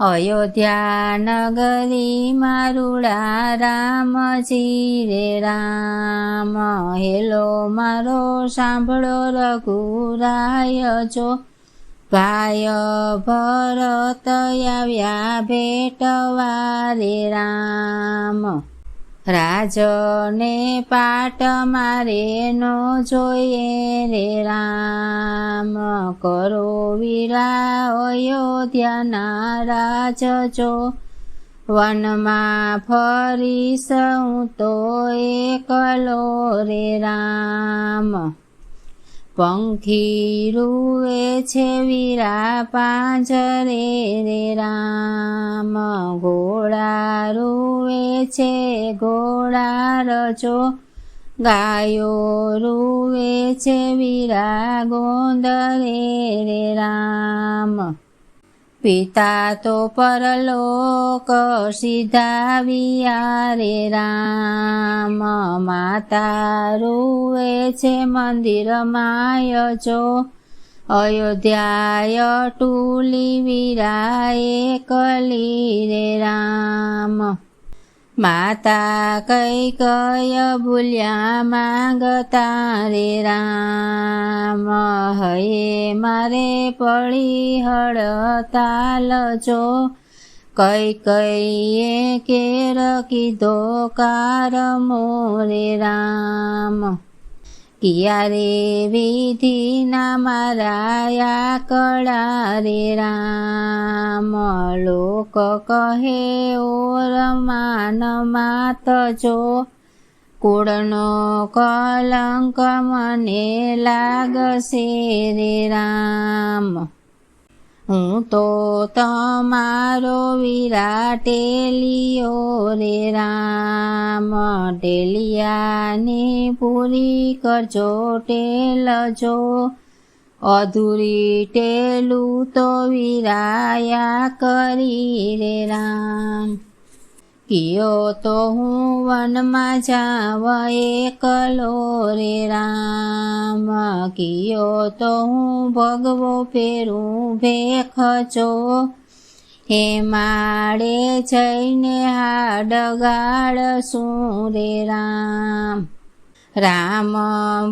અયોધ્યા નગરી મારુડા રામજી રે રામ. હેલો, મારો સાંભળો રઘુરાય જો. ભાય ભરત આવ્યા ભેટવા રે રામ. રાજને પાટ મારે નો જોઈએ રે રામ. કરો વીરા અયોધ્યાના રાજ જો. વનમાં ફરીશ હું તો એકલો રે રામ. પંખી રૂવે છે વીરા પાંજરે રે રામ. ઘોડા રૂવે છે ઘોડા રચો ગાયો રૂવે છે વીરા ગોંદરે રે રામ. पिता तो परलोक सीधा बिहारे राम। माता रुवे छे मन्दिर मायचो अयोध्याय टूली विराए कली रे राम। माता भुल्या बुल्या मागतारे राम। हे मारे पड़ी हडताल चो के केर किदो कार मोरे राम। કેર રે વિધિના મારાયા કળા રે રામ. લોક કહે ઓર માન માત જો. કુળનો કલંક મને લાગશે રે રામ. હું તો તમારો વિરાટેલિયો રે રામ ટેલિયાની પૂરી કરજો ટેલજો અધૂરી ટેલું તો વિરાયા કરી રે રામ કિયો તો હું વનમાં જાવ એકલો રે રામ. કિયો તો હું ભગવો ફેરું ભેખજો હે માળે જઈને હાડગાળ, શું રે રામ? રામ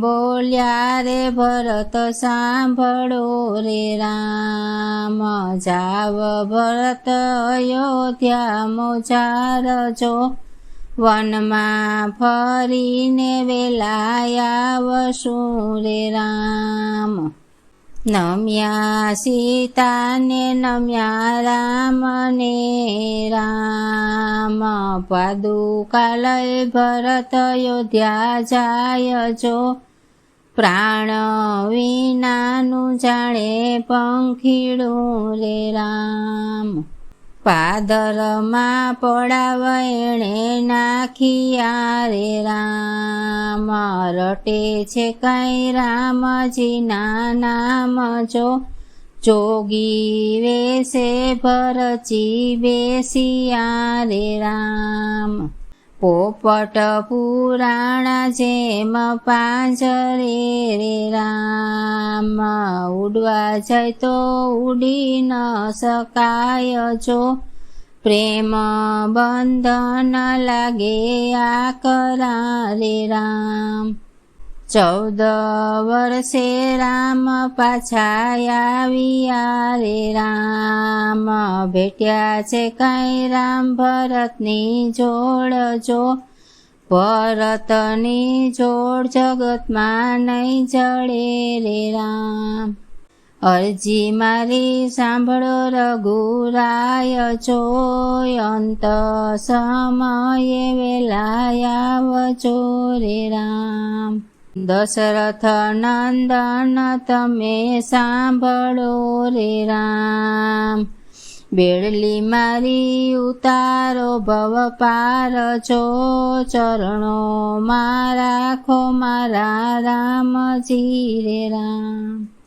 બોલ્યા રે ભરત, સાંભળો રે રામ. જાવ ભરત અયોધ્યા મોજાર જો. વનમાં ફરીને વેલાયા વસું રે રામ. નમ્યા સીતાને નમ્યા રામને રામ પાદુકાલય ભરત અયોધ્યા જાય જો પ્રાણ વિનાનું જાણે પંખીડું રે રામ પાદરમાં પડાવ એણે નાખિયા રે રામ. રટે છે કઈ રામજીના નામ જો જોગી વેશે ભરચી બેસિયા રે રામ. પોપટ પુરાણા જેમ પાંજરે રે રામ. ઉડવા જાય તો ઉડી ન શકાય જો. પ્રેમ બંધન લાગે આ કરારે રામ. ચૌદ વર્ષે રામ પાછા આવ્યા રે રામ. ભેટ્યા છે કાંઈ રામ ભરતની જોડજો ભરતની જોડ જગતમાં નહીં જડે રે રામ અરજી મારી સાંભળો રઘુરાય જો અંત સમયે વેલાયા વચો રે રામ દશરથ નંદન તમે સાંભળો રે રામ બેડલી મારી ઉતારો ભવ પાર છો ચરણો મારા ખો મારા રામજી રે રામ.